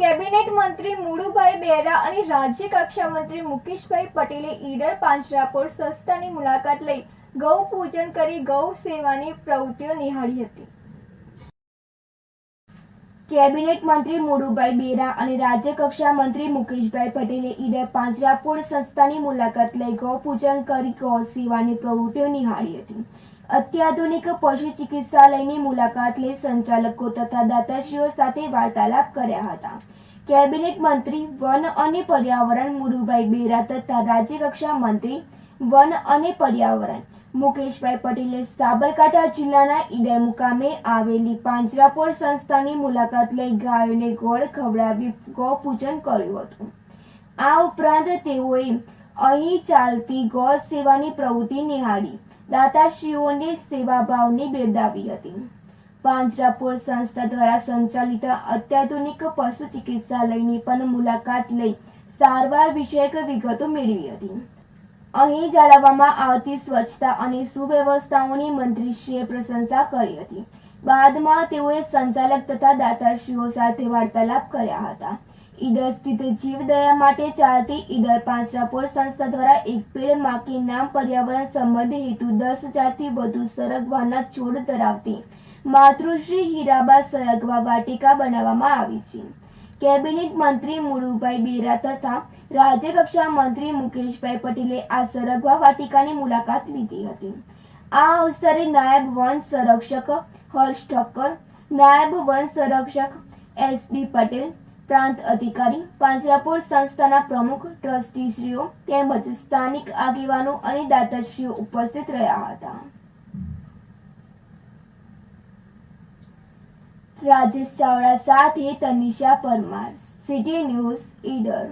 Cabinet મંત્રી મુળુભાઈ બેરા અને રાજ્ય કક્ષા મંત્રી મુકેશભાઈ પટેલે ઈડર પાંજરાપોળ સંસ્થાની મુલાકાત લઈ ગૌ પૂજન કરી ગૌ સેવાની પ્રવૃત્તિઓ નિહાળી હતી. કેબિનેટ મંત્રી મુળુભાઈ બેરા અને રાજ્ય કક્ષા મંત્રી મુકેશભાઈ પટેલે ઈડર પાંજરાપોળ સંસ્થાની મુલાકાત લઈ ગૌ પૂજન કરી ગૌ સેવાની પ્રવૃત્તિઓ નિહાળી હતી. અત્યાધુનિક પશુ ચિકિત્સાલયની મુલાકાત લઈ સંચાલકો તથા દાતાશ્રીઓ સાથે વાર્તાલાપ કર્યા હતા. કેબિનેટ મંત્રી, વન અને પર્યાવરણ મુરુભાઈ બેરા તથા રાજ્યકક્ષા મંત્રી, વન અને પર્યાવરણ મુકેશભાઈ પટેલે સાબરકાંઠા જિલ્લાના ઈડર મુકામે આવેલી પાંજરાપોળ સંસ્થાની મુલાકાત લઈ ગાયોને ગોળ ખવડાવી ગૌ પૂજન કર્યું હતું. આ ઉપરાંત તેઓએ અહીં ચાલતી ગૌ સેવાની પ્રવૃત્તિ નિહાળી દાતાશ્રીઓને સેવાભાવની બિરદાવી હતી. પાંજરાપોળ સંસ્થા દ્વારા સંચાલિત અત્યાધુનિક પશુ ચિકિત્સાલયની પણ મુલાકાત લઈ સારવાર વિષયક વિગતો મેળવી હતી. અહીં જાળવવામાં આવતી સ્વચ્છતા અને સુવ્યવસ્થાઓની મંત્રીશ્રીએ પ્રશંસા કરી હતી. બાદમાં તેઓએ સંચાલક તથા દાતાશ્રીઓ સાથે વાર્તાલાપ કર્યા હતા. ઈડર સ્થિત જીવદયા માટે ચાલતી ઈડર પાંજરાપોળ સંસ્થા દ્વારા એક પેડ માકી નામ પર્યાવરણ સંબંધી હેતુ દસ હજારથી વધુ સરગવાના છોડ ધરાવતી. માતૃશ્રી હીરાબા સરગવા વાટિકા બનાવવામાં આવી છે. કેબિનેટ મંત્રી મુળુભાઈ બેરા તથા રાજ્યકક્ષા મંત્રી મુકેશભાઈ પટેલે આ સરગવા વાટિકાની મુલાકાત લીધી હતી. આ અવસરે નાયબ વન સંરક્ષક હર્ષ ઠક્કર, નાયબ વન સંરક્ષક એસ ડી પટેલ પ્રાંત અધિકારી પાંજરાપોળ સંસ્થાના પ્રમુખ ટ્રસ્ટીશ્રીઓ તેમજ સ્થાનિક આગેવાનો અને દાતાશ્રીઓ ઉપસ્થિત રહ્યા હતા. રાજેશ ચાવડા સાથે તનિષા પરમાર, સિટી ન્યૂઝ, ઈડર.